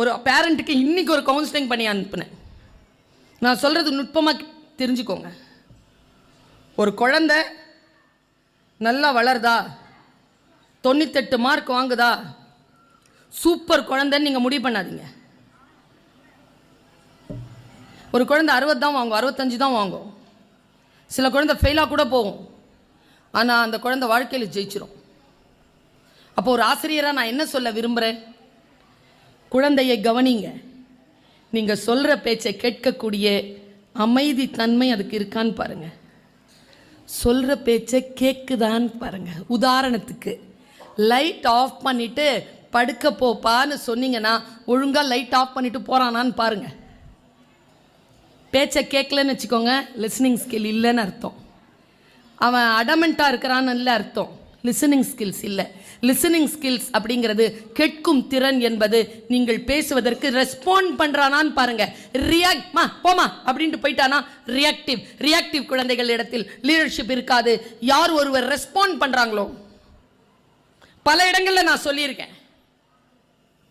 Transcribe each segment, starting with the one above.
ஒரு பேரண்ட்டுக்கு இன்றைக்கி ஒரு கவுன்சிலிங் பண்ணி அனுப்புனேன். நான் சொல்கிறது நுட்பமாக தெரிஞ்சுக்கோங்க. ஒரு குழந்த நல்லா வளருதா? தொண்ணூத்தெட்டு மார்க் வாங்குதா? சூப்பர் குழந்தைன்னு நீங்கள் முடிவு பண்ணாதீங்க. ஒரு குழந்தை அறுபது தான் வாங்கும் அறுபத்தஞ்சு தான் வாங்கும். சில குழந்தை ஃபெயிலாக கூட போகும். ஆனால் அந்த குழந்தை வாழ்க்கையில் ஜெயிச்சிடும் அப்போ ஒரு ஆசிரியராக நான் என்ன சொல்ல விரும்புகிறேன் குழந்தையை கவனிங்க. நீங்கள் சொல்கிற பேச்சை கேட்கக்கூடிய அமைதி தன்மை அதுக்கு இருக்கான்னு பாருங்கள் சொல்கிற பேச்சை கேட்குதான்னு பாருங்கள் உதாரணத்துக்கு லைட் ஆஃப் பண்ணிவிட்டு படுக்க போப்பான்னு சொன்னீங்கன்னா ஒழுங்காக லைட் ஆஃப் பண்ணிவிட்டு போகிறானான்னு பாருங்கள் பேச்சை கேட்கலன்னு வச்சுக்கோங்க லிஸ்னிங் ஸ்கில் இல்லைன்னு அர்த்தம். அவன் அடமெண்ட்டாக இருக்கிறான்னு இல்லை அர்த்தம். லிசனிங் ஸ்கில்ஸ் இல்லை. லிசனிங் ஸ்கில்ஸ் அப்படிங்கிறது கேட்கும் திறன் என்பது நீங்கள் பேசுவதற்கு ரெஸ்பாண்ட் பண்ணுறானான்னு பாருங்க. ரியாக்ட் மா போமா அப்படின்ட்டு போயிட்டானா? ரியாக்டிவ் ரியாக்டிவ் குழந்தைகள் இடத்தில் லீடர்ஷிப் இருக்காது. யார் ஒருவர் ரெஸ்பாண்ட் பண்ணுறாங்களோ பல இடங்களில் நான் சொல்லியிருக்கேன்.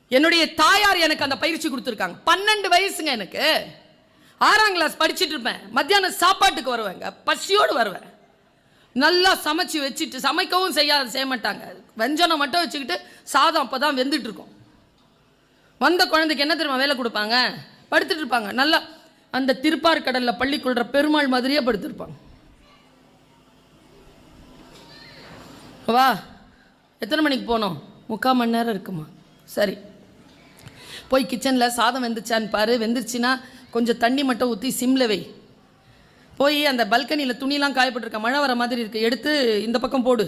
என்னுடைய தாயார் எனக்கு அந்த பயிற்சி கொடுத்துருக்காங்க. பன்னெண்டு வயசுங்க எனக்கு. ஆறாம் கிளாஸ் படிச்சுட்டு இருப்பேன். மத்தியானம் சாப்பாட்டுக்கு வருவேங்க. பசியோடு வருவேன். நல்லா சமைச்சு வச்சுட்டு சமைக்கவும் செய்யாத செய்ய மாட்டாங்க. வெஞ்சனம் மட்டும் வச்சுக்கிட்டு சாதம் அப்போ தான் வெந்துட்டு இருக்கும். வந்த குழந்தைக்கு என்ன தெரியுமா வேலை கொடுப்பாங்க? படுத்துட்டு இருப்பாங்க. நல்லா அந்த திருப்பார் கடலில் பள்ளி கொள்கிற பெருமாள் மாதிரியே படுத்துருப்பாங்க வா எத்தனை மணிக்கு போனோம்? முக்கால் மணி நேரம் இருக்குமா? சரி. போய் கிச்சனில் சாதம் வெந்துச்சான்னு பாரு. வெந்துருச்சுன்னா கொஞ்சம் தண்ணி மட்டும் ஊற்றி சிம்ல வை. போய் அந்த பல்கனியில் துணிலாம் காயப்பட்டிருக்க மழை வர மாதிரி இருக்குது எடுத்து இந்த பக்கம் போடு.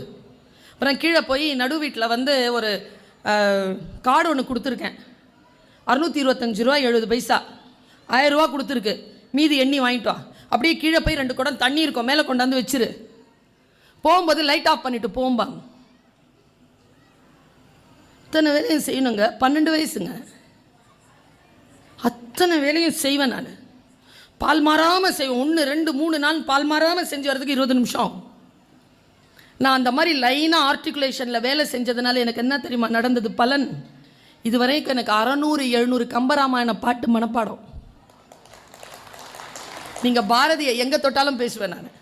அப்புறம் கீழே போய் நடு வீட்டில் வந்து ஒரு கார்டு ஒன்று கொடுத்துருக்கேன். அறுநூற்றி இருபத்தஞ்சு ரூபா எழுபது பைசா. ஆயிரம் கொடுத்துருக்கு. மீதி எண்ணி வாங்கிட்டோம். அப்படியே கீழே போய் ரெண்டு குடம் தண்ணி இருக்கும். மேலே கொண்டாந்து வச்சிரு. போகும்போது லைட் ஆஃப் பண்ணிட்டு போகும்பாங்க அத்தனை வேலையும் செய்யணுங்க. பன்னெண்டு வயசுங்க. அத்தனை வேலையும் செய்வேன் நான். பால் மாறாமல் செய்வோம் ஒன்று ரெண்டு மூணு நாள் பால் மாறாமல் செஞ்சு வரதுக்கு இருபது நிமிஷம். நான் அந்த மாதிரி லைனாக ஆர்டிகுலேஷனில் வேலை செஞ்சதுனால எனக்கு என்ன தெரியுமா நடந்தது? பலன். இதுவரைக்கும் எனக்கு அறநூறு எழுநூறு கம்பராமாயண பாட்டு மனப்பாடம். நீங்கள் பாரதியை எங்கே தொட்டாலும் பேசுவேன் நான்.